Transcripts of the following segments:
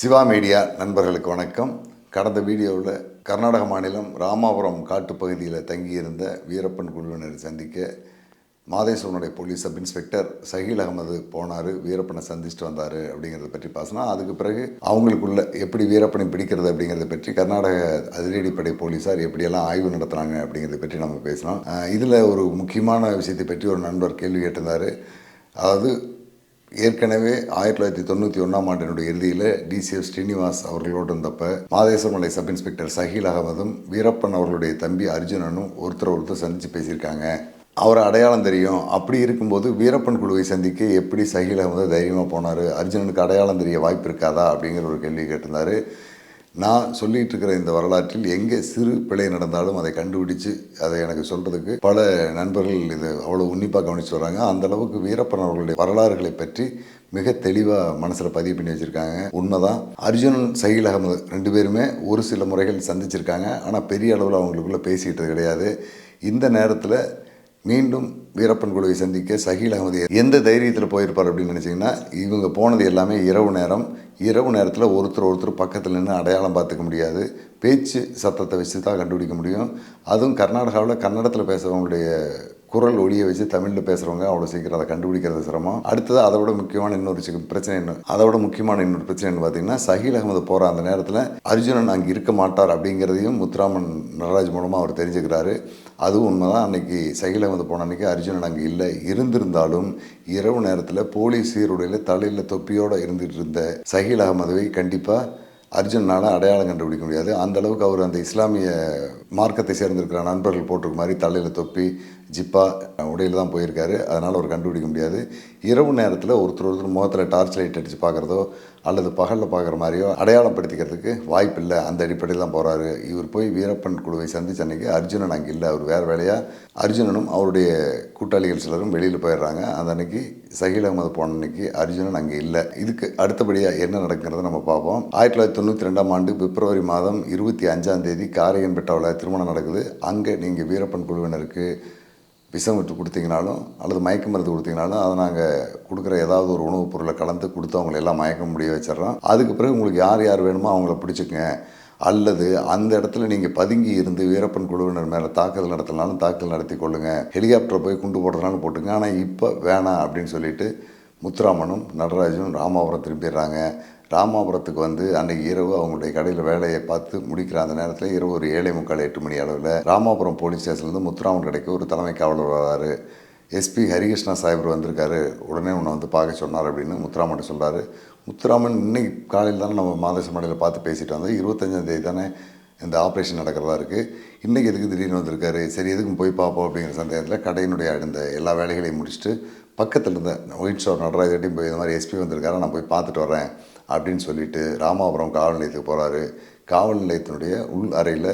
Siva media நண்பர்களுக்கு வணக்கம். கடந்த வீடியோவில் கர்நாடக மாநிலம் ராமாபுரம் காட்டுப்பகுதியில் தங்கியிருந்த வீரப்பன் குழுவினரை சந்திக்க மாதேஸ்வரனுடைய police sub inspector Sahil Ahmed போனார். வீரப்பனை சந்திச்சுட்டு வந்தார் அப்படிங்கிறத பற்றி பேசினா அதுக்கு பிறகு அவங்களுக்குள்ள எப்படி வீரப்பனை பிடிக்கிறது அப்படிங்கிறத பற்றி கர்நாடக அதிரடிப்படை போலீஸார் எப்படியெல்லாம் ஆய்வு நடத்துகிறாங்க அப்படிங்கிறத பற்றி நம்ம பேசலாம். இதில் ஒரு முக்கியமான விஷயத்தை பற்றி ஒரு நண்பர் கேள்வி கேட்டிருந்தார். அதாவது ஏற்கனவே ஆயிரத்தி தொள்ளாயிரத்தி தொண்ணூற்றி ஒன்றாம் ஆண்டினுடைய இறுதியில் டிசிஎஃப் ஸ்ரீனிவாஸ் அவர்களோடு இருந்தப்ப மாதேஸ்வரமலை சப் இன்ஸ்பெக்டர் சஹீல் அகமதும் வீரப்பன் அவர்களுடைய தம்பி அர்ஜுனனும் ஒருத்தர் ஒருத்தர் சந்தித்து பேசியிருக்காங்க. அவரை அடையாளம் தெரியும். அப்படி இருக்கும்போது வீரப்பன் குழுவை சந்திக்க எப்படி சஹீல் அகமது தைரியமாக போனார்? அர்ஜுனனுக்கு அடையாளம் தெரிய வாய்ப்பு இருக்காதா? அப்படிங்கிற ஒரு கேள்வி கேட்டிருந்தாரு. நான் சொல்லிகிட்டு இருக்கிற இந்த வரலாற்றில் எங்கே சிறு பிழை நடந்தாலும் அதை கண்டுபிடிச்சு அதை எனக்கு சொல்கிறதுக்கு பல நண்பர்கள் இது அவ்வளோ உன்னிப்பாக கவனிச்சு வராங்க. அந்த அளவுக்கு வீரப்பன் அவர்களுடைய வரலாறுகளை பற்றி மிக தெளிவாக மனசில் பதிவு பண்ணி வச்சுருக்காங்க. உண்மைதான். அர்ஜுனன் சகில் அகமது ரெண்டு பேருமே ஒரு சில முறைகள் சந்திச்சிருக்காங்க. ஆனால் பெரிய அளவில் அவங்களுக்குள்ளே பேசிக்கிட்டது கிடையாது. இந்த நேரத்தில் மீண்டும் வீரப்பன் குழுவை சந்திக்க சகில் அகமது எந்த தைரியத்தில் போயிருப்பார் அப்படின்னு நினச்சிங்கன்னா இவங்க போனது எல்லாமே இரவு நேரம். இரவு நேரத்தில் ஒருத்தர் ஒருத்தர் பக்கத்தில் நின்று அடையாளம் பார்த்துக்க முடியாது. பேச்சு சத்தத்தை வச்சு தான் கண்டுபிடிக்க முடியும். அதுவும் கர்நாடகாவில் கன்னடத்தில் பேசுகிறவங்களுடைய குரல் ஒளியை வச்சு தமிழில் பேசுகிறவங்க அவ்வளோ சீக்கிரம் அதை கண்டுபிடிக்கிறது சிரமம். அடுத்தது அதை விட முக்கியமான இன்னொரு பிரச்சனை என்ன? அதை விட முக்கியமான இன்னொரு பிரச்சனை பார்த்தீங்கன்னா சஹீல் அகமது போகிற அந்த நேரத்தில் அர்ஜுனன் அங்கே இருக்க மாட்டார் அப்படிங்கிறதையும் முத்துராமன் நடராஜ் மூலமாக அவர் தெரிஞ்சுக்கிறாரு. அதுவும் உண்மைதான். அன்னைக்கு சஹீல் அகமது போன அன்னைக்கு அர்ஜுனன் அங்கே இல்லை. இருந்திருந்தாலும் இரவு நேரத்தில் போலீஸ் சீருடையில் தலையில் தொப்பியோடு இருந்துகிட்டு இருந்த சஹீல் அகமதுவை கண்டிப்பாக அர்ஜுனால் அடையாளம் கண்டுபிடிக்க முடியாது. அந்த அளவுக்கு அவர் அந்த இஸ்லாமிய மார்க்கத்தை சேர்ந்திருக்கிற நண்பர்கள் போட்டிருக்க மாதிரி தலையில் தொப்பி ஜிப்பா உடையில் தான் போயிருக்காரு. அதனால் அவர் கண்டுபிடிக்க முடியாது. இரவு நேரத்தில் ஒருத்தர் ஒருத்தர் முகத்தில் டார்ச் லைட் அடித்து பார்க்குறதோ அல்லது பகலில் பார்க்குற மாதிரியோ அடையாளப்படுத்திக்கிறதுக்கு வாய்ப்பு இல்லை. அந்த அடிப்படையில் தான் போகிறாரு இவர் போய் வீரப்பன் குழுவை சந்திச்ச அன்னைக்கு அர்ஜுனன் அங்கே இல்லை. அவர் வேறு வேலையாக அர்ஜுனனும் அவருடைய கூட்டாளிகள் சிலரும் வெளியில் போயிடுறாங்க. அந்த அன்னைக்கு சகில் அகமது போன அன்னைக்கு அர்ஜுனன் அங்கே இல்லை. இதுக்கு அடுத்தபடியாக என்ன நடக்கிறத நம்ம பார்ப்போம். ஆயிரத்தி தொள்ளாயிரத்தி தொண்ணூற்றி ரெண்டாம் ஆண்டு பிப்ரவரி மாதம் இருபத்தி அஞ்சாம் தேதி காரையன்பேட்டாவில் திருமணம் நடக்குது. அங்கே நீங்கள் வீரப்பன் குழுவினருக்கு விஷம் விட்டு கொடுத்தீங்கனாலும் அல்லது மயக்க மருந்து கொடுத்தீங்கனாலும் அதை நாங்கள் கொடுக்குற ஏதாவது ஒரு உணவுப் பொருளை கலந்து கொடுத்து அவங்களை எல்லாம் மயக்க முடிய வச்சிடுறோம். அதுக்கு பிறகு உங்களுக்கு யார் யார் வேணுமோ அவங்கள பிடிச்சிக்கங்க. அல்லது அந்த இடத்துல நீங்கள் பதுங்கி இருந்து வீரப்பன் குழுவினர் மேலே தாக்குதல் நடத்தினாலும் தாக்குதல் நடத்தி கொள்ளுங்கள் ஹெலிகாப்டரை போய் குண்டு போடுறதுனாலும் போட்டுங்க ஆனால் இப்போ வேணாம் அப்படின்னு சொல்லிட்டு முத்துராமனும் நடராஜனும் ராமாபுரம் திரும்பிடுறாங்க ராமாபுரத்துக்கு வந்து அன்றைக்கு இரவு அவங்களுடைய கடையில் வேலையை பார்த்து முடிக்கிற அந்த நேரத்தில் இரவு ஒரு ஏழை முக்கால் எட்டு மணி அளவில் ராமாபுரம் போலீஸ் ஸ்டேஷன்லேருந்து முத்துராமன் கடைக்கு ஒரு தலைமை காவலர் வராரு. எஸ்பி ஹரிகிருஷ்ணா சாஹிபர் வந்திருக்காரு. உடனே உன்னை வந்து பார்க்க சொன்னார் அப்படின்னு முத்துராமன் சொல்கிறாரு முத்துராமன் இன்னைக்கு காலையில் தானே நம்ம மாதசம் மடையில் பார்த்து பேசிட்டு வந்தோம் இருபத்தஞ்சாம் தேதி தானே இந்த ஆப்ரேஷன் நடக்கிறதா இருக்குது இன்றைக்கி எதுக்கு திடீர்னு வந்திருக்காரு? சரி எதுக்கும் போய் பார்ப்போம் அப்படிங்கிற சந்தேகத்தில் கடையினுடைய இந்த எல்லா வேலைகளையும் முடிச்சுட்டு பக்கத்தில் இருந்த ஒயிட் ஷோர் நடராஜட்டையும் போய் இந்த மாதிரி எஸ்பி வந்திருக்காரு நான் போய் பார்த்துட்டு வரேன் அப்படின்னு சொல்லிட்டு ராமாபுரம் காவல் நிலையத்துக்கு போகிறாரு காவல் நிலையத்தினுடைய உள் அறையில்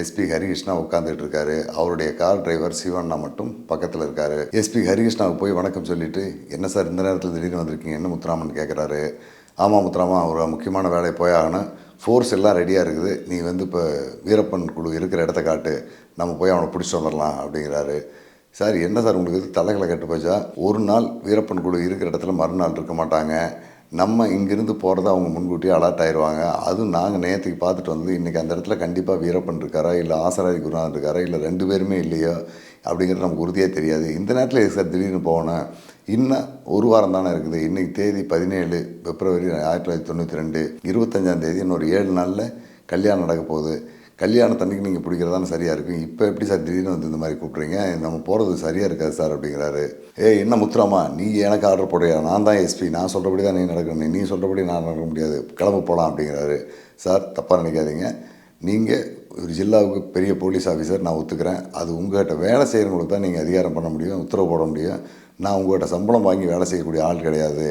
எஸ்பி ஹரிகிருஷ்ணா உட்காந்துட்டு இருக்காரு. அவருடைய கார் டிரைவர் சிவண்ணா மட்டும் பக்கத்தில் இருக்காரு. எஸ்பி ஹரிகிருஷ்ணாவுக்கு போய் வணக்கம் சொல்லிட்டு என்ன சார் இந்த நேரத்தில் திடீர்னு வந்திருக்கீங்க? என்ன முத்துராமன்? கேட்குறாரு ஆமாம் முத்துராமா ஒரு முக்கியமான வேலை போயாகணும் ஃபோர்ஸ் எல்லாம் ரெடியாக இருக்குது. நீ வந்து இப்போ வீரப்பன் குழு இருக்கிற இடத்த காட்டு. நம்ம போய் அவனை பிடிச்சி வந்துடலாம் அப்படிங்கிறாரு. சார் என்ன சார் உங்களுக்கு இது தலைகளை கெட்டு போச்சா? ஒரு நாள் வீரப்பன் குழு இருக்கிற இடத்துல மறுநாள் இருக்க மாட்டாங்க. நம்ம இங்கேருந்து போகிறத அவங்க முன்கூட்டியே அலர்ட் ஆயிடுவாங்க அதுவும் நாங்கள் நேற்றுக்கு பார்த்துட்டு வந்து இன்றைக்கி அந்த இடத்துல கண்டிப்பாக வீரப்பன் இருக்காரா இல்லை ஆசராதி குருநாதன் இருக்காரா இல்லை ரெண்டு பேருமே இல்லையோ? அப்படிங்கிறது நமக்கு உறுதியாக தெரியாது. இந்த நேரத்தில் எது சார் திடீர்னு போகணும்? இன்னும் ஒரு வாரம் தானே இருக்குது. இன்றைக்கி தேதி பதினேழு பிப்ரவரி ஆயிரத்தி தொள்ளாயிரத்தி தொண்ணூற்றி ரெண்டு. இருபத்தஞ்சாம் தேதி இன்னொரு ஏழு நாளில் கல்யாணம் நடக்க போகுது. கல்யாணத்தன்னைக்கு நீங்கள் பிடிக்கிறதான சரியாக இருக்கும். இப்போ எப்படி சார் திடீர்னு வந்து இந்த மாதிரி கூப்பிட்றீங்க? நம்ம போகிறது சரியாக இருக்காது சார் அப்படிங்கிறாரு. ஏ என்ன முத்துராமா நீ எனக்கு ஆர்டர் போடுறியா? நான் தான் எஸ்பி நான் சொல்கிறபடி தான் நீ நடக்கணும். நீ சொல்கிறபடி நான் நடக்க முடியாது. கிளம்ப போகலாம் அப்படிங்கிறாரு. சார் தப்பாக நினைக்காதீங்க. நீங்கள் ஒரு ஜில்லாவுக்கு பெரிய போலீஸ் ஆஃபீஸர் நான் ஒத்துக்கிறேன். அது உங்கள்கிட்ட வேலை செய்கிறவங்களுக்கு தான் நீங்கள் அதிகாரம் பண்ண முடியும் உத்தரவு போட முடியும். நான் உங்கள்கிட்ட சம்பளம் வாங்கி வேலை செய்யக்கூடிய ஆள் கிடையாது.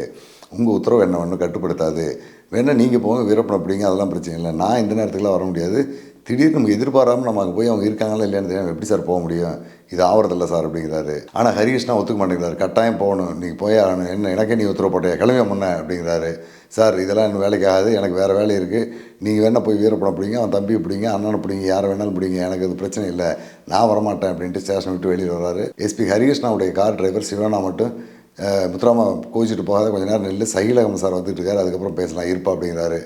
உங்கள் உத்தரவு என்ன ஒன்றும் கட்டுப்படுத்தாது. வேணால் நீங்கள் போங்க வீரப்பணம் பிடிங்க அதெல்லாம் பிரச்சனை இல்லை. நான் இந்த நேரத்துக்குலாம் வர முடியாது. திடீர்னு நமக்கு எதிர்பாராமல் நம்ம அங்கே போய் அவங்க இருக்காங்களா இல்லையான்னு தெரியாமல் எப்படி சார் போக முடியும்? இது ஆவறதில்ல சார் அப்படிங்கிறாரு. ஆனால் ஹரிகிருஷ்ணா ஒத்துக்க மாட்டேங்கிறாரு. கட்டாயம் போகணும். நீங்கள் போய் ஆகணும். என்ன எனக்கே நீ உத்தரவு போட்டியா கிளம்பிய முன்ன அப்படிங்கிறாரு. சார் இதெல்லாம் இன்னும் வேலைக்கு ஆகாது. எனக்கு வேறு வேலை இருக்குது நீங்கள் வேணால் போய் வீரப்படம் பிடிங்க அவன் தம்பி பிடிங்க அண்ணனை பிடிங்க யாரை வேணாலும் பிடிங்க. எனக்கு அது பிரச்சனை இல்லை. நான் வரமாட்டேன் அப்படின்ட்டு ஸ்டேஷன் விட்டு வெளியில் வர்றாரு. எஸ்பி ஹரிகிருஷ்ணாவுடைய கார் டிரைவர் சிவனா மட்டும் முத்துராமா கோச்சிட்டு போகாத கொஞ்ச நேரம் நெல் சகிலகம் சார் வந்துட்டு இருக்காரு. அதுக்கப்புறம் பேசலாம். இருப்பா அப்படிங்கிறாரு.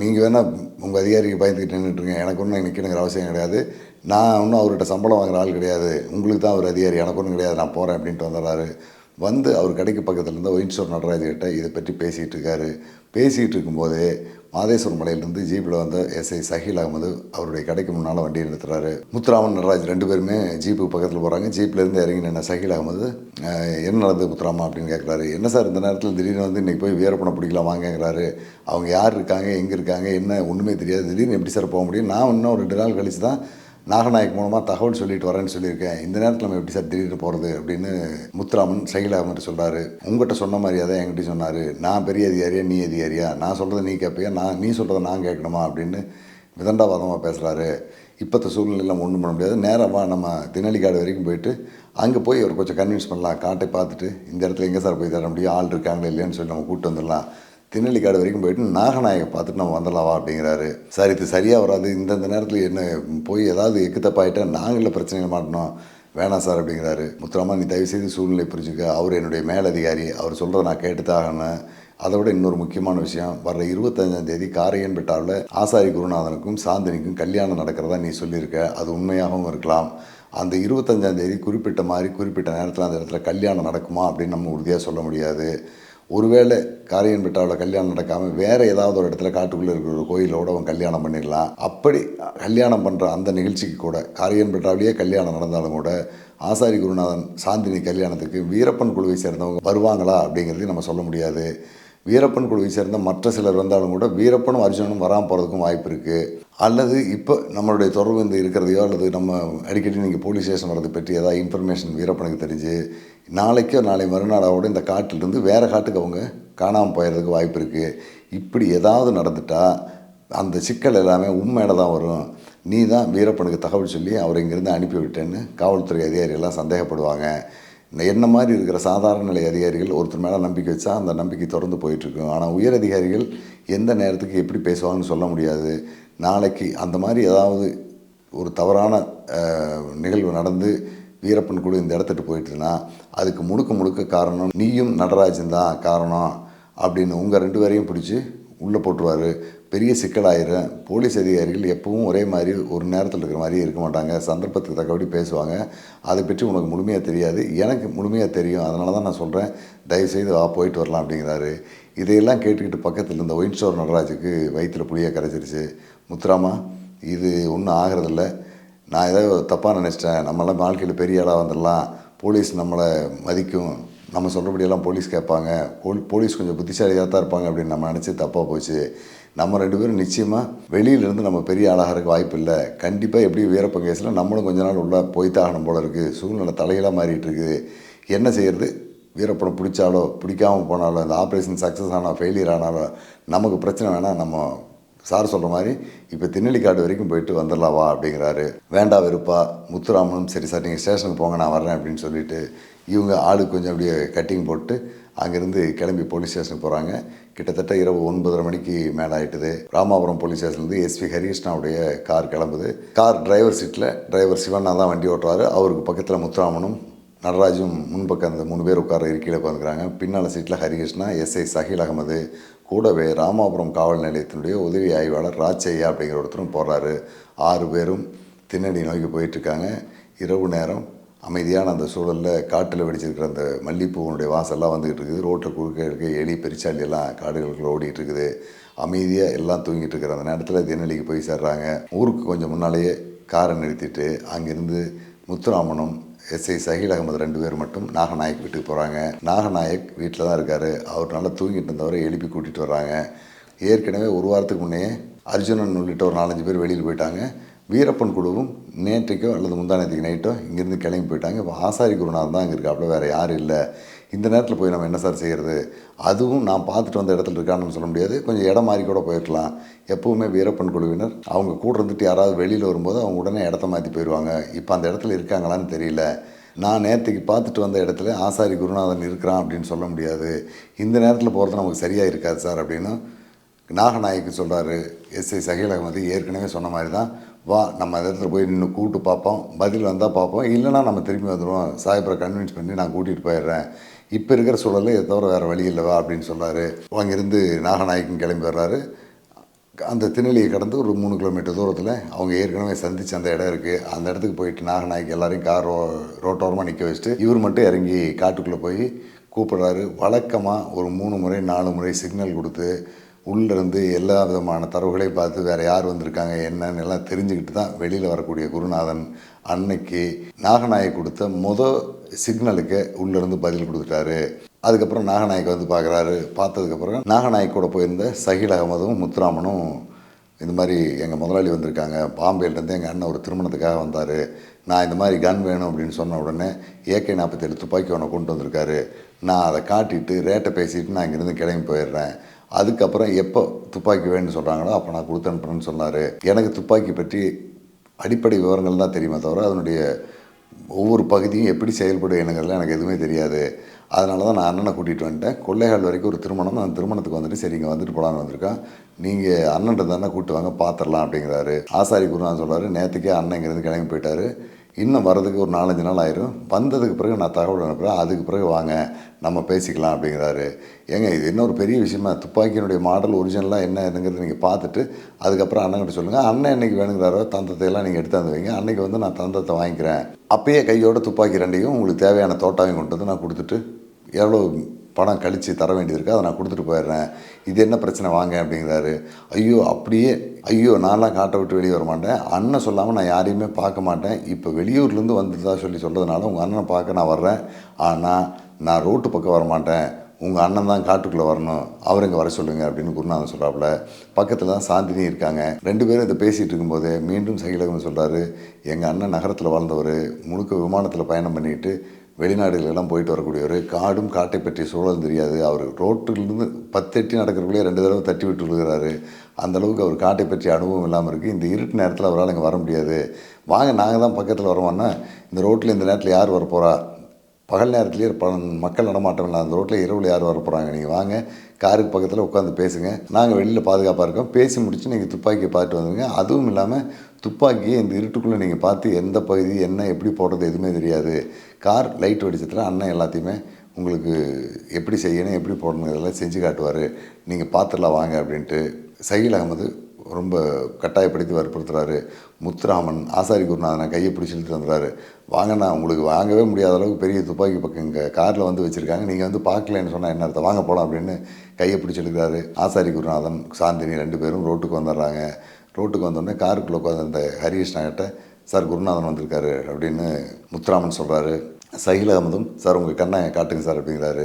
நீங்கள் வேணால் உங்கள் அதிகாரிக்கு பயந்துக்கிட்டு நின்றுட்டுருங்க எனக்கு ஒன்றும் நிற்கணுங்கிற அவசியம் கிடையாது. நான் ஒன்றும் அவர்கிட்ட சம்பளம் வாங்குற ஆள் கிடையாது. உங்களுக்கு தான் அவர் அதிகாரி எனக்கு ஒன்றும் கிடையாது. நான் போகிறேன் அப்படின்ட்டு வந்துடுறாரு. வந்து அவர் கடைக்கு பக்கத்தில் இருந்த ஒயின் ஸ்டோர் நடராஜ் இதை பற்றி பேசிகிட்டு இருக்காரு. பேசிகிட்டு இருக்கும்போதே மாதேஸ்வரம் மலையிலேருந்து ஜீப்பில் வந்த எஸ்ஐ சஹீல் அகமது அவருடைய கடைக்கு முன்னால் வண்டியை நிறுத்துறாரு. முத்துராமன் நடராஜ் ரெண்டு பேருமே ஜீப்புக்கு பக்கத்தில் போகிறாங்க ஜீப்லேருந்து இறங்கி நின்ன சஹீல் அகமது என்ன நடந்தது முத்துராமா? அப்படின்னு கேட்குறாரு என்ன சார் இந்த நேரத்தில் திடீர்னு வந்து இன்றைக்கி போய் வீரப்பணம் பிடிக்கலாம் அவங்க யார் இருக்காங்க எங்கே இருக்காங்க என்ன? ஒன்றுமே தெரியாது. திடீர்னு எப்படி சார் போக முடியும்? நான் இன்னும் ரெண்டு நாள் கழிச்சு தான் நாகநாயக் மூலமாக தகவல் சொல்லிட்டு வரேன்னு சொல்லியிருக்கேன். இந்த நேரத்தில் நம்ம எப்படி சார் திடீர்னு போகிறது அப்படின்னு முத்துராமன் சைகில் அகமது சொல்கிறாரு உங்கள்கிட்ட சொன்ன மாதிரியா தான் என்கிட்ட சொன்னார். நான் பெரிய அதிகாரியா நீ அதிகாரியா? நான் சொல்கிறத நீ கேட்பியா நான் நீ சொல்கிறத நான் கேட்கணுமா? அப்படின்னு விதண்டாவாதமாக பேசுகிறாரு இப்போத்த சூழ்நிலையில் ஒன்றும் பண்ண முடியாது. நேரமாக நம்ம தினலிக்காடு வரைக்கும் போயிட்டு அங்கே போய் அவர் கொஞ்சம் கன்வின்ஸ் பண்ணலாம். காட்டை பார்த்துட்டு இந்த இடத்துல எங்கே சார் போய் தர முடியும்? ஆள் இருக்காங்களே இல்லையான்னு சொல்லி நம்ம கூப்பிட்டு வந்துடலாம். திருநெல்லிக்காடு வரைக்கும் போயிட்டு நாகநாயகை பார்த்துட்டு நம்ம வந்துடலாவா அப்படிங்கிறாரு. சார் இது சரியாக வராது. இந்தந்த நேரத்தில் என்ன போய் ஏதாவது எக்கு தப்பாயிட்டா நாங்கள பிரச்சனையில் மாட்டணும். வேணாம் சார் அப்படிங்கிறாரு. முத்துராமா நீ தயவுசெய்து சூழ்நிலை புரிஞ்சுக்க. அவர் என்னுடைய மேலதிகாரி. அவர் சொல்கிறத நான் கேட்டுத்தாகணும். அதை விட இன்னொரு முக்கியமான விஷயம் வர்ற இருபத்தஞ்சாம் தேதி காரையன்பேட்டாவில் ஆசாரி குருநாதனுக்கும் சாந்தினிக்கும் கல்யாணம் நடக்கிறதா நீ சொல்லியிருக்க. அது உண்மையாகவும் இருக்கலாம். அந்த இருபத்தஞ்சாம் தேதி குறிப்பிட்ட மாதிரி குறிப்பிட்ட நேரத்தில் அந்த இடத்துல கல்யாணம் நடக்குமா அப்படின்னு நம்ம உறுதியாக சொல்ல முடியாது. ஒருவேளை காரியன்பேட்டாவில் கல்யாணம் நடக்காமல் வேறு ஏதாவது ஒரு இடத்துல காட்டுக்குள்ளே இருக்கிற ஒரு கோயிலோட அவன் கல்யாணம் பண்ணிடலாம். அப்படி கல்யாணம் பண்ணுற அந்த நிகழ்ச்சிக்கு கூட காரியன்பேட்டாவிலேயே கல்யாணம் நடந்தாலும் கூட ஆசாரி குருநாதன் சாந்தினி கல்யாணத்துக்கு வீரப்பன் குழுவை சேர்ந்தவங்க வருவாங்களா அப்படிங்கிறதையும் நம்ம சொல்ல முடியாது. வீரப்பன் குழுவை சேர்ந்த மற்ற சிலர் வந்தாலும் கூட வீரப்பனும் அர்ஜுனனும் வராமல் போகிறதுக்கும் வாய்ப்பு இருக்குது அல்லது இப்போ நம்மளுடைய தொடர்பு இந்த இருக்கிறதையோ அல்லது நம்ம அடிக்கடி நீங்கள் போலீஸ் ஸ்டேஷன் வரதை பற்றி ஏதாவது இன்ஃபர்மேஷன் வீரப்பனுக்கு தெரிஞ்சு நாளைக்கோ நாளை மறுநாளாவோட இந்த காட்டிலிருந்து வேறு காட்டுக்கு அவங்க காணாமல் போயிடுறதுக்கு வாய்ப்பு இருக்குது இப்படி ஏதாவது நடந்துட்டால் அந்த சிக்கல் எல்லாமே உண்மையில தான் வரும். நீ தான் வீரப்பனுக்கு தகவல் சொல்லி அவரை இங்கேருந்து அனுப்பி விட்டேன்னு காவல்துறை அதிகாரிகள்லாம் சந்தேகப்படுவாங்க. என்ன மாதிரி இருக்கிற சாதாரண நிலை அதிகாரிகள் ஒருத்தர் மேலே நம்பிக்கை வச்சா அந்த நம்பிக்கை தொடர்ந்து போயிட்டுருக்கும் ஆனால் உயர் அதிகாரிகள் எந்த நேரத்துக்கு எப்படி பேசுவாங்கன்னு சொல்ல முடியாது. நாளைக்கு அந்த மாதிரி ஏதாவது ஒரு தவறான நிகழ்வு நடந்து வீரப்பன் குழு இந்த இடத்துட்டு போயிட்டுருன்னா அதுக்கு முழுக்க முழுக்க காரணம் நீயும் நடராஜன் தான் காரணம் அப்படின்னு உங்கள் ரெண்டு பேரையும் பிடிச்சி உள்ளே போட்டுருவார். பெரிய சிக்கலாயிரும் போலீஸ் அதிகாரிகள் எப்பவும் ஒரே மாதிரி ஒரு நேரத்தில் இருக்கிற மாதிரியே இருக்க மாட்டாங்க. சந்தர்ப்பத்துக்கு தக்கபடி பேசுவாங்க. அதை பற்றி உனக்கு முழுமையாக தெரியாது. எனக்கு முழுமையாக தெரியும். அதனால தான் நான் சொல்கிறேன் தயவுசெய்து வா போயிட்டு வரலாம் அப்படிங்கிறாரு. இதையெல்லாம் கேட்டுக்கிட்டு பக்கத்தில் இருந்த ஒயின் ஸ்டோர் நடராஜுக்கு வயிற்றில் புளியாக கரைச்சிருச்சு. முத்துராமா இது ஒன்றும் ஆகிறதில்ல. நான் ஏதோ தப்பாக நினச்சிட்டேன். நம்மளாம் வாழ்க்கையில் பெரிய ஆளாக வந்துடலாம். போலீஸ் நம்மளை மதிக்கும். நம்ம சொல்கிறபடியெல்லாம் போலீஸ் கேட்பாங்க. போலி போலீஸ் கொஞ்சம் புத்திசாலியாக தான் இருப்பாங்க அப்படின்னு நம்ம நினச்சி தப்பாக போச்சு. நம்ம ரெண்டு பேரும் நிச்சயமாக வெளியிலேருந்து நம்ம பெரிய ஆளாகிறதுக்கு வாய்ப்பு இல்லை. கண்டிப்பாக எப்படி வீரப்பன் கேஸில் நம்மளும் கொஞ்ச நாள் உள்ளே போய்த்தாகணும் போல இருக்குது சூழ்நிலை தலையெல்லாம் மாறிட்டு இருக்குது. என்ன செய்கிறது வீரப்படம் பிடிச்சாலோ பிடிக்காமல் போனாலோ இந்த ஆப்ரேஷன் சக்ஸஸ் ஆனால் ஃபெயிலியர் ஆனாலோ நமக்கு பிரச்சனை வேணால் நம்ம சார் சொல்கிற மாதிரி இப்போ திருநெல்லிக்காடு வரைக்கும் போயிட்டு வந்துடலாவா வா அப்படிங்கிறாரு. வேண்டா வெறுப்பா முத்துராமனும் சரி சார் நீங்கள் ஸ்டேஷனுக்கு போங்க நான் வரேன் அப்படின்னு சொல்லிட்டு இவங்க ஆளுக்கு கொஞ்சம் அப்படியே கட்டிங் போட்டு அங்கேருந்து கிளம்பி போலீஸ் ஸ்டேஷனுக்கு போகிறாங்க கிட்டத்தட்ட இரவு ஒன்பதரை மணிக்கு மேலே ஆயிட்டுது. ராமாபுரம் போலீஸ் ஸ்டேஷன்லேருந்து எஸ்பி ஹரிகிருஷ்ணாவுடைய கார் கிளம்புது. கார் டிரைவர் சீட்டில் டிரைவர் சிவண்ணா தான் வண்டி ஓட்டுவார். அவருக்கு பக்கத்தில் முத்துராமனும் நடராஜும் முன்பக்கம் அந்த மூணு பேர் உட்கார இருக்கையில் உட்காந்துக்கிறாங்க பின்னால் சீட்டில் ஹரிகிருஷ்ணா எஸ்ஐ சஹீல் அகமது கூடவே ராமாபுரம் காவல் நிலையத்தினுடைய உதவி ஆய்வாளர் ராச்சையா அப்படிங்கிற ஒருத்தரும் போகிறாரு ஆறு பேரும் திண்ணடி நோக்கி போயிட்டுருக்காங்க. இரவு நேரம் அமைதியான அந்த சூழலில் காட்டில் வெடிச்சிருக்கிற அந்த மல்லிப்பூவனுடைய வாசல்லாம் வந்துக்கிட்டு இருக்குது ரோட்டில் குறுக்க இருக்க எலி பெருச்சாலி எல்லாம் காடுகளுக்குள்ள ஓடிட்டு இருக்குது அமைதியாக எல்லாம் தூங்கிட்டு இருக்கிற அந்த நேரத்தில் தினலிக்கு போய் சேர்றாங்க. ஊருக்கு கொஞ்சம் முன்னாலேயே காரை நிறுத்திட்டு அங்கேருந்து முத்துராமனும் எஸ்ஐ சஹீல் அகமது ரெண்டு பேர் மட்டும் நாகநாயக் வீட்டுக்கு போகிறாங்க நாகநாயக் வீட்டில் தான் இருக்கார். அவர் நல்லா தூங்கிட்டு இருந்தவரை எழுப்பி கூட்டிகிட்டு வர்றாங்க. ஏற்கனவே ஒரு வாரத்துக்கு முன்னே அர்ஜுனன் உள்ளிட்ட ஒரு நாலஞ்சு பேர் வெளியில் போயிட்டாங்க. வீரப்பன் குழுவும் நேற்றைக்கோ அல்லது முந்தானத்துக்கு நைட்டோ இங்கேருந்து கிளம்பி போயிட்டாங்க. இப்போ ஆசாரி குருநாதன் தான் அங்கே இருக்காப்புல வேறு யாரும் இல்லை. இந்த நேரத்தில் போய் நம்ம என்ன சார் செய்கிறது அதுவும் நான் பார்த்துட்டு வந்த இடத்துல இருக்கான்னு சொல்ல முடியாது. கொஞ்சம் இடம் மாறி கூட போயிருக்கலாம். எப்பவுமே வீரப்பன் குழுவினர் அவங்க கூட இருந்துட்டு யாராவது வெளியில் வரும்போது அவங்க உடனே இடத்த மாற்றி போயிடுவாங்க இப்போ அந்த இடத்துல இருக்காங்களான்னு தெரியல. நான் நேற்றுக்கு பார்த்துட்டு வந்த இடத்துல ஆசாரி குருநாதன் இருக்கிறான் அப்படின்னு சொல்ல முடியாது. இந்த நேரத்தில் போகிறது நமக்கு சரியாக இருக்காது சார் அப்படின்னு நாகநாயக்கு சொல்கிறாரு எஸ்ஐ சஹீல் அகமது ஏற்கனவே சொன்ன மாதிரி தான் வா நம்ம அந்த இடத்துல போய் நின்று கூப்பிட்டு பார்ப்போம். பதில் வந்தால் பார்ப்போம். இல்லைனா நம்ம திரும்பி வந்துடுவோம் சாயப்பரை கன்வின்ஸ் பண்ணி நான் கூட்டிகிட்டு போயிடுறேன். இப்போ இருக்கிற சூழலில் இதை தவிர வேறு வழி இல்லைவா அப்படின்னு சொன்னார். அங்கேருந்து நாகநாயக்கம் கிளம்பி வர்றாரு. அந்த திருநெல்லியை கடந்து ஒரு மூணு கிலோமீட்டர் தூரத்தில் அவங்க ஏற்கனவே சந்திச்சு அந்த இடம் இருக்குது அந்த இடத்துக்கு போயிட்டு நாகநாயக்கு எல்லாரையும் கார் ரோ ரோட்டோரமாக நிற்க வச்சுட்டு இவர் மட்டும் இறங்கி காட்டுக்குள்ளே போய் கூப்பிடுறாரு. வழக்கமாக ஒரு மூணு முறை நாலு முறை சிக்னல் கொடுத்து உள்ளேருந்து எல்லா விதமான தரவுகளையும் பார்த்து வேறு யார் வந்திருக்காங்க என்னன்னு எல்லாம் தெரிஞ்சுக்கிட்டு தான் வெளியில் வரக்கூடிய குருநாதன் அன்னைக்கு நாகநாயக் கொடுத்த முத சிக்னலுக்கு உள்ளேருந்து பதில் கொடுத்துட்டாரு. அதுக்கப்புறம் நாகநாயக் வந்து பார்க்குறாரு. பார்த்ததுக்கப்புறம் நாகநாயக் கூட போயிருந்த சகில் அகமதும் முத்துராமனும் இந்த மாதிரி எங்கள் முதலாளி வந்திருக்காங்க. பாம்பேலேருந்து எங்கள் அண்ணன் ஒரு திருமணத்துக்காக வந்தார். நான் இந்த மாதிரி கன் வேணும் அப்படின்னு சொன்ன உடனே ஏகே நாற்பத்தேழு துப்பாக்கி ஒன்று கொண்டு வந்திருக்காரு. நான் அதை காட்டிட்டு ரேட்டை பேசிட்டு நான் இங்கேருந்து கிளம்பி போயிடுறேன். அதுக்கப்புறம் எப்போ துப்பாக்கி வேணும்னு சொல்கிறாங்களோ அப்போ நான் கொடுத்து அனுப்புறேன்னு சொன்னார். எனக்கு துப்பாக்கி பற்றி அடிப்படை விவரங்கள் தான் தெரியுமே தவிர அதனுடைய ஒவ்வொரு பகுதியும் எப்படி செயல்படும் செயல்படுங்கிறதுல எனக்கு எதுவுமே தெரியாது. அதனால தான் நான் அண்ணனை கூட்டிகிட்டு வந்துட்டேன். கொள்ளைகால் வரைக்கும் ஒரு திருமணம் அந்த திருமணத்துக்கு வந்துட்டு சரி இங்கே வந்துட்டு போகலான்னு வந்திருக்கேன் நீங்கள் அண்ணன் தானே கூப்பிட்டு வாங்க பார்த்துடலாம் அப்படிங்கிறாரு. ஆசாரி குருநாதன் சொல்கிறாரு நேற்றுக்கே அண்ணன் இங்கேருந்து கிளம்பி போயிட்டாரு. இன்னும் வரதுக்கு ஒரு நாலஞ்சு நாள் ஆயிரும். வந்ததுக்கு பிறகு நான் தகவல் அனுப்புகிறேன் அதுக்கு பிறகு வாங்க நம்ம பேசிக்கலாம் அப்படிங்கிறாரு. ஏங்க இது என்ன ஒரு பெரிய விஷயமா? துப்பாக்கியினுடைய மாடல் ஒரிஜினலாக என்ன என்னங்கிறது நீங்கள் பார்த்துட்டு அதுக்கப்புறம் அண்ணன்கிட்ட சொல்லுங்கள் அண்ணன் என்னைக்கு வேணுங்கிறாரோ தந்தத்தையெல்லாம் நீங்கள் எடுத்து வந்து வைங்க. அன்னைக்கு வந்து நான் தந்தத்தை வாங்கிக்கிறேன். அப்பயே கையோட துப்பாக்கி ரெண்டையும் உங்களுக்கு தேவையான தோட்டாவையும் கொண்டு வந்து நான் கொடுத்துட்டு எவ்வளோ பணம் கழித்து தர வேண்டியது இருக்குது அதை நான் கொடுத்துட்டு போயிடுறேன். இது என்ன பிரச்சனை? வாங்க அப்படிங்கிறாரு. ஐயோ அப்படியே ஐயோ நான்லாம் காட்டை விட்டு வெளியே வர மாட்டேன். அண்ணன் சொல்லாமல் நான் யாரையுமே பார்க்க மாட்டேன். இப்போ வெளியூர்லேருந்து வந்ததா சொல்லி சொல்கிறதுனால உங்கள் அண்ணனை பார்க்க நான் வர்றேன். ஆனால் நான் ரோட்டு பக்கம் வர மாட்டேன். உங்கள் அண்ணன் தான் காட்டுக்குள்ளே வரணும். அவர் இங்கே வர சொல்லுங்கள் அப்படின்னு குருநாதன் சொல்கிறாப்புல பக்கத்தில் தான் சாந்தினி இருக்காங்க. ரெண்டு பேரும் இதை பேசிகிட்டு இருக்கும்போது மீண்டும் சகிலகம் சொல்கிறாரு எங்கள் அண்ணன் நகரத்தில் வாழ்ந்தவர். முழுக்க விமானத்தில் பயணம் பண்ணிட்டு வெளிநாடுகளெல்லாம் போயிட்டு வரக்கூடியவர் காடும் காட்டை பற்றிய சூழல் தெரியாது. அவர் ரோட்டிலிருந்து பத்தெட்டி நடக்கிறக்குள்ளே ரெண்டு தடவை தட்டி விட்டு விழுகிறாரு. அந்தளவுக்கு அவர் காட்டை பற்றிய அனுபவம் இல்லாமல் இருக்குது இந்த இருட்டு நேரத்தில் அவரால் இங்கே வர முடியாது. வாங்க நாங்கள் தான் பக்கத்தில் வரோம்னா இந்த ரோட்டில் இந்த நேரத்தில் யார் வரப்போகிறா பகல் நேரத்துலேயே ப மக்கள் நடமாட்டம் இல்லை. அந்த ரோட்டில் இரவில் யார் வர போகிறாங்க நீங்கள் வாங்க காருக்கு பக்கத்தில் உட்காந்து பேசுங்க. நாங்கள் வெளியில் பாதுகாப்பாக இருக்கோம். பேசி முடித்து நீங்கள் துப்பாக்கியை பார்த்துட்டு வந்துடுங்க அதுவும் இல்லாமல் துப்பாக்கியை இந்த இருட்டுக்குள்ளே நீங்கள் பார்த்து எந்த பகுதி என்ன எப்படி போடுறது எதுவுமே தெரியாது. கார் லைட் வெடிச்சத்தில் அண்ணன் எல்லாத்தையுமே உங்களுக்கு எப்படி செய்யணும் எப்படி போடணும் இதெல்லாம் செஞ்சு காட்டுவார். நீங்கள் பார்த்துடலாம் வாங்க அப்படின்ட்டு சகில் அகமது ரொம்ப கட்டாயப்படுத்தி வற்புறுத்துறாரு. முத்துராமன் ஆசாரி குருநாதனை கையை பிடிச்சி இழுத்து வந்துடுறாரு. வாங்கண்ணா உங்களுக்கு வாங்கவே முடியாத அளவுக்கு பெரிய துப்பாக்கி பக்கம் இங்கே காரில் வந்து வச்சுருக்காங்க. நீங்கள் வந்து பார்க்கலன்னு சொன்னால் என்ன அர்த்தம்? வாங்க போகலாம் அப்படின்னு கையை பிடிச்சி இழுக்கிறாரு. ஆசாரி குருநாதன் சாந்தினி ரெண்டு பேரும் ரோட்டுக்கு வந்துடுறாங்க. ரோட்டுக்கு வந்தோடனே காருக்குள்ளே உட்காந்து அந்த ஹரிகிருஷ்ணா கிட்ட சார் குருநாதன் வந்திருக்காரு அப்படின்னு முத்துராமன் சொல்கிறாரு சஹில் அகமதும் சார் உங்கள் கண்ணை காட்டுங்க சார் அப்படிங்கிறாரு.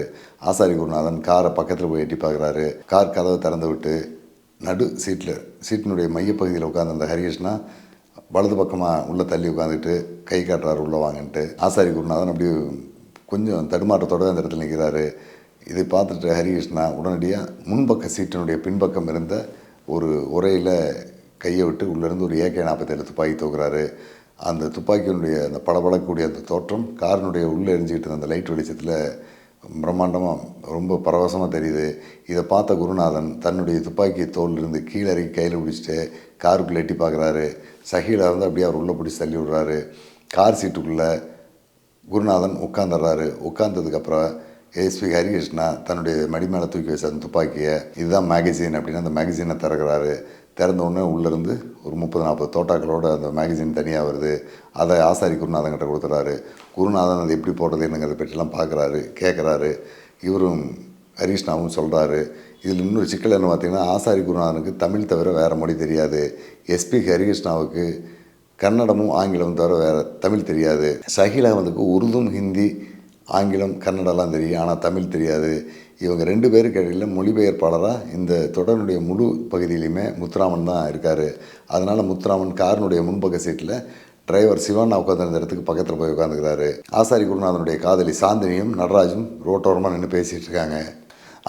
ஆசாரி குருநாதன் காரை பக்கத்தில் போய் எட்டி பார்க்குறாரு கார் கதவை திறந்து விட்டு நடு சீட்டில் சீட்டினுடைய மையப்பகுதியில் உட்காந்து அந்த ஹரிகிருஷ்ணா வலது பக்கமாக உள்ளே தள்ளி உட்காந்துட்டு கை காட்டுறாரு உள்ளே வாங்கன்ட்டு. ஆசாரி குருநாதன் அப்படியே கொஞ்சம் தடுமாற்றத்தோடு அந்த இடத்துல நிற்கிறாரு இதை பார்த்துட்டு ஹரிகிருஷ்ணா உடனடியாக முன்பக்க சீட்டினுடைய பின்பக்கம் இருந்த ஒரு உரையில் கையை விட்டு உள்ளேருந்து ஒரு ஏகே நாற்பத்தி எடுத்து பாய் தூக்குறாரு. அந்த துப்பாக்கியினுடைய அந்த படபடக்கூடிய அந்த தோற்றம் காரினுடைய உள்ளே எரிஞ்சிக்கிட்டு இருந்த அந்த லைட் வெளிச்சத்தில் பிரம்மாண்டமாக ரொம்ப பரவசமாக தெரியுது. இதை பார்த்த குருநாதன் தன்னுடைய துப்பாக்கி தோல்லிருந்து கீழே இறக்கி கையில் பிடிச்சிட்டு காருக்குள்ளே எட்டி பார்க்குறாரு. சஹீலா வந்து அப்படியே அவர் உள்ளே பிடிச்சி தள்ளி விடுறாரு. கார் சீட்டுக்குள்ளே குருநாதன் உட்காந்துடுறாரு உட்காந்ததுக்கப்புறம் ஏஎஸ்பி ஹரிகிருஷ்ணா தன்னுடைய மடி மேலே தூக்கி வச்ச அந்த துப்பாக்கியை இதுதான் மேகசின் அப்படின்னு அந்த மேகசினை திறக்கிறாரு. திறந்த உடனே உள்ளேருந்து ஒரு முப்பது நாற்பது தோட்டாக்களோட அந்த மேகசின் தனியாக வருது. அதை ஆசாரி குருநாதன்கிட்ட கொடுத்துறாரு. குருநாதன் அதை எப்படி போடுறது என்னங்கிறத பற்றிலாம் பார்க்குறாரு கேட்குறாரு. இவரும் ஹரிகிருஷ்ணாவும் சொல்கிறாரு இதில் இன்னொரு சிக்கல் என்ன பார்த்தீங்கன்னா ஆசாரி குருநாதனுக்கு தமிழ் தவிர வேறு மொழி தெரியாது. எஸ்பி ஹரிகிருஷ்ணாவுக்கு கன்னடமும் ஆங்கிலமும் தவிர வேறு தமிழ் தெரியாது. ஷஹீல் அகமதுக்கு உருதும் ஹிந்தி ஆங்கிலம் கன்னடெல்லாம் தெரியும். ஆனால் தமிழ் தெரியாது. இவங்க ரெண்டு பேருக்கு இடையில் மொழிபெயர்ப்பாளராக இந்த தொடருடைய முழு பகுதியிலையுமே முத்துராமன் தான் இருக்கார். அதனால் முத்துராமன் காரினுடைய முன்பக்க சீட்டில் டிரைவர் சிவண்ணா உட்காந்துருந்த இடத்துக்கு பக்கத்தில் போய் உட்காந்துக்கிறாரு ஆசாரி குருநாதனுடைய காதலி சாந்தினியும் நடராஜும் ரோட்டோரமாக நின்று பேசிகிட்டு இருக்காங்க.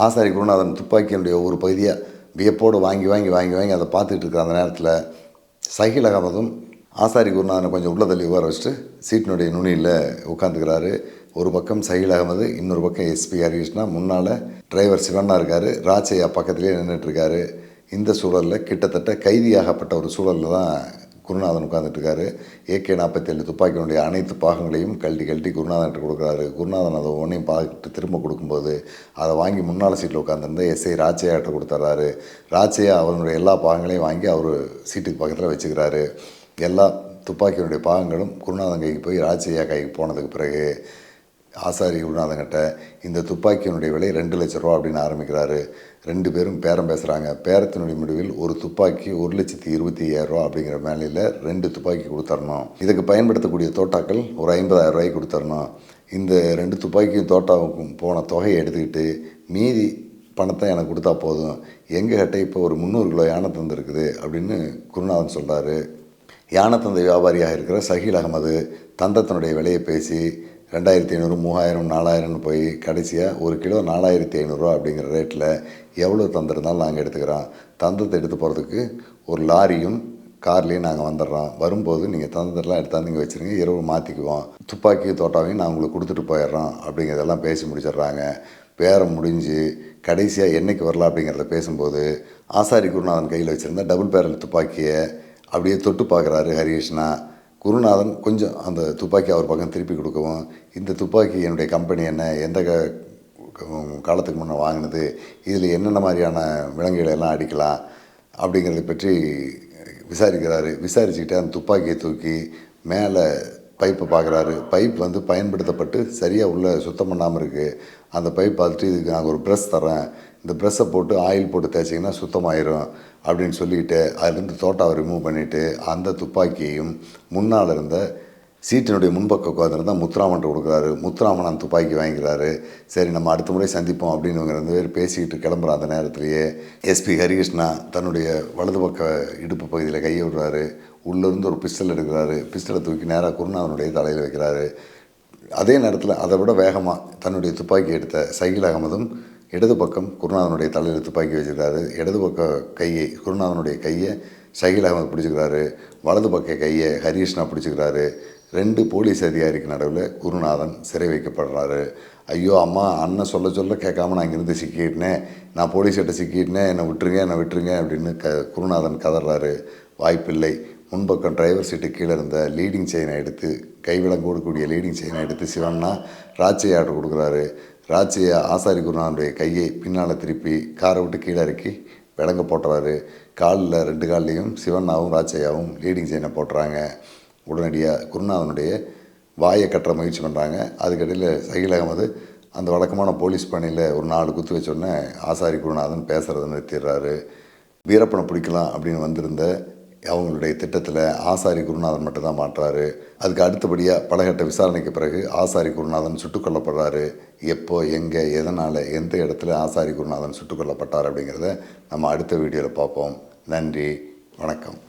ஆசாரி குருநாதன் துப்பாக்கியினுடைய ஒவ்வொரு பகுதியாக வியப்போடு வாங்கி வாங்கி வாங்கி வாங்கி அதை பார்த்துக்கிட்டு இருக்கிற அந்த நேரத்தில் சஹில் அகமதும் ஆசாரி குருநாதனை கொஞ்சம் உள்ள தள்ளி உட்கார வச்சுட்டு சீட்டினுடைய நுனியில் உட்காந்துக்கிறாரு ஒரு பக்கம் சஹில் அகமது இன்னொரு பக்கம் எஸ்பி ஹரிகிருஷ்ணா. முன்னால் டிரைவர் சிவண்ணா இருக்கார் ராச்சையா பக்கத்துலேயே நின்றுட்டுருக்காரு இந்த சூழலில் கிட்டத்தட்ட கைதியாகப்பட்ட ஒரு சூழலில் தான் குருநாதன் உட்காந்துட்டுருக்காரு ஏகே நாற்பத்தேழு துப்பாக்கியினுடைய அனைத்து பாகங்களையும் கழட்டி கழட்டி குருநாதன்கிட்ட கொடுக்குறாரு. குருநாதன் அதை ஒன்றையும் பார்த்துட்டு திரும்ப கொடுக்கும்போது அதை வாங்கி முன்னால் சீட்டில் உட்காந்துருந்த எஸ்ஐ ராச்சையாட்ட கொடுத்துட்றாரு. ராச்சையா அவனுடைய எல்லா பாகங்களையும் வாங்கி அவர் சீட்டுக்கு பக்கத்தில் வச்சுக்கிறாரு. எல்லா துப்பாக்கியினுடைய பாகங்களும் குருநாதன் கைக்கு போய் ராச்சையா கைக்கு போனதுக்கு பிறகு ஆசாரி குருநாதங்கிட்ட இந்த துப்பாக்கியினுடைய விலை ரெண்டு லட்ச ரூபா அப்படின்னு ஆரம்பிக்கிறாரு. ரெண்டு பேரும் பேரம் பேசுகிறாங்க பேரத்தினுடைய முடிவில் ஒரு துப்பாக்கி ஒரு லட்சத்தி இருபத்தி ஐயாயிரம் அப்படிங்கிற மேலையில் ரெண்டு துப்பாக்கி கொடுத்தரணும். இதுக்கு பயன்படுத்தக்கூடிய தோட்டாக்கள் ஒரு ஐம்பதாயிரம் ரூபாய்க்கு கொடுத்தரணும். இந்த ரெண்டு துப்பாக்கியும் தோட்டாவுக்கும் போன தொகையை எடுத்துக்கிட்டு மீதி பணத்தை எனக்கு கொடுத்தா போதும். எங்கள் கிட்டே இப்போ ஒரு முந்நூறு கிலோ யானை தந்திருக்குது அப்படின்னு குருநாதன் சொல்கிறாரு யானை தந்தை வியாபாரியாக இருக்கிற சஹீல் அகமது தந்தத்தினுடைய விலையை பேசி ரெண்டாயிரத்தி ஐநூறு மூவாயிரம் நாலாயிரம்னு போய் கடைசியாக ஒரு கிலோ நாலாயிரத்தி ஐநூறுரூவா அப்படிங்கிற ரேட்டில் எவ்வளோ தந்திருந்தாலும் நாங்கள் எடுத்துக்கிறோம். தந்தத்தை எடுத்து போகிறதுக்கு ஒரு லாரியும் கார்லேயும் நாங்கள் வந்துடுறோம். வரும்போது நீங்கள் தந்தத்தெல்லாம் எடுத்தாந்து இங்கே வச்சுருங்க. இரவு மாற்றிக்குவோம் துப்பாக்கி தோட்டாவையும் நான் உங்களுக்கு கொடுத்துட்டு போயிடுறோம் அப்படிங்கிறதெல்லாம் பேசி முடிச்சிடுறாங்க. பேரம் முடிஞ்சு கடைசியாக என்னைக்கு வரலாம் அப்படிங்கிறத பேசும்போது ஆசாரி குருநாதன் கையில் வச்சுருந்த டபுள் பேரல் துப்பாக்கியை அப்படியே தொட்டு பார்க்குறாரு ஹரிகிருஷ்ணா. குருநாதன் கொஞ்சம் அந்த துப்பாக்கி அவர் பக்கம் திருப்பி கொடுக்கவும் இந்த துப்பாக்கி என்னுடைய கம்பெனி என்ன எந்த க காலத்துக்கு முன்னே வாங்கினது இதில் என்னென்ன மாதிரியான விலங்குகளை எல்லாம் அடிக்கலாம் அப்படிங்கிறத பற்றி விசாரிக்கிறாரு. விசாரிச்சுக்கிட்டு அந்த துப்பாக்கியை தூக்கி மேலே பைப்பை பார்க்குறாரு பைப் வந்து பயன்படுத்தப்பட்டு சரியாக உள்ளே சுத்தம் பண்ணாமல் இருக்குது அந்த பைப் பார்த்துட்டு இதுக்கு நாங்கள் ஒரு ப்ரெஸ் தரேன் இந்த ப்ரெஷ்ஷை போட்டு ஆயில் போட்டு தேய்ச்சிங்கன்னா சுத்தமாயிரும் அப்படின்னு சொல்லிட்டு அதுலேருந்து தோட்டாவை ரிமூவ் பண்ணிவிட்டு அந்த துப்பாக்கியையும் முன்னால் இருந்த சீட்டினுடைய முன்பக்க உட்காந்துருந்தா முத்துராமன்ட்ட கொடுக்குறாரு. முத்துராமன் அந்த துப்பாக்கி வாங்கிக்கிறாரு. சரி நம்ம அடுத்த முறை சந்திப்போம் அப்படின்னு இவங்க ரெண்டு பேர் பேசிக்கிட்டு கிளம்புற அந்த நேரத்திலேயே எஸ்பி ஹரிகிருஷ்ணா தன்னுடைய வலது பக்க இடுப்பு பகுதியில் கையை விடுறாரு. உள்ளேருந்து ஒரு பிஸ்டல் எடுக்கிறாரு. பிஸ்டலை தூக்கி நேராக குருநாதனுடைய தலையில் வைக்கிறாரு. அதே நேரத்தில் அதை விட வேகமாக தன்னுடைய துப்பாக்கி எடுத்த சைகில் அகமதும் இடது பக்கம் குருநாதனுடைய தலையில் துப்பாக்கி வச்சுருக்காரு. இடது பக்க கையை குருநாதனுடைய கையை சகில் அகமது பிடிச்சிக்கிறாரு வலது பக்க கையை ஹரிகிருஷ்ணா பிடிச்சிக்கிறாரு ரெண்டு போலீஸ் அதிகாரிக்கு நடுவில் குருநாதன் சிறை வைக்கப்படுறாரு. ஐயோ அம்மா அண்ணன் சொல்ல சொல்ல கேட்காம நான் இங்கேருந்து சிக்கிட்டேனே. நான் போலீஸ்கிட்ட சிக்கிட்டேன். என்னை விட்டுருங்க என்னை விட்டுருங்க அப்படின்னு க குருநாதன் கதறாரு. வாய்ப்பில்லை. முன்பக்கம் டிரைவர் சீட்டு கீழே இருந்த லீடிங் செயினை எடுத்து கைவிலங்கோடு கூடிய லீடிங் செயினை எடுத்து சிவன்னா ராட்சை ஆர்டர் கொடுக்குறாரு. ராச்சையா ஆசாரி குருநாதனுடைய கையை பின்னால் திருப்பி காரை விட்டு கீழே இறக்கி விலங்க போட்டுறாரு. காலில் ரெண்டு கால்லையும் சிவண்ணாவும் ராச்சையாவும் லீடிங் செயினை போட்டுறாங்க. உடனடியாக குருநாதனுடைய வாயை கட்டுற முயற்சி பண்ணுறாங்க அதுக்கடையில் சகில் அகமது அந்த வழக்கமான போலீஸ் பணியில் ஒரு நாலு குத்து வச்சோடனே ஆசாரி குருநாதன் பேசுகிறத நிறுத்திடுறாரு. வீரப்பனை பிடிக்கலாம் அப்படின்னு வந்திருந்த அவங்களுடைய திட்டத்தில் ஆசாரி குருநாதன் மட்டும்தான் மாட்டுறாரு அதுக்கு அடுத்தபடியாக பலகட்ட விசாரணைக்கு பிறகு ஆசாரி குருநாதன் சுட்டுக் கொல்லப்படுறாரு. எப்போ எங்கே எதனால் எந்த இடத்துல ஆசாரி குருநாதன் சுட்டுக் கொல்லப்பட்டார் அப்படிங்கிறத நம்ம அடுத்த வீடியோவில் பார்ப்போம். நன்றி வணக்கம்.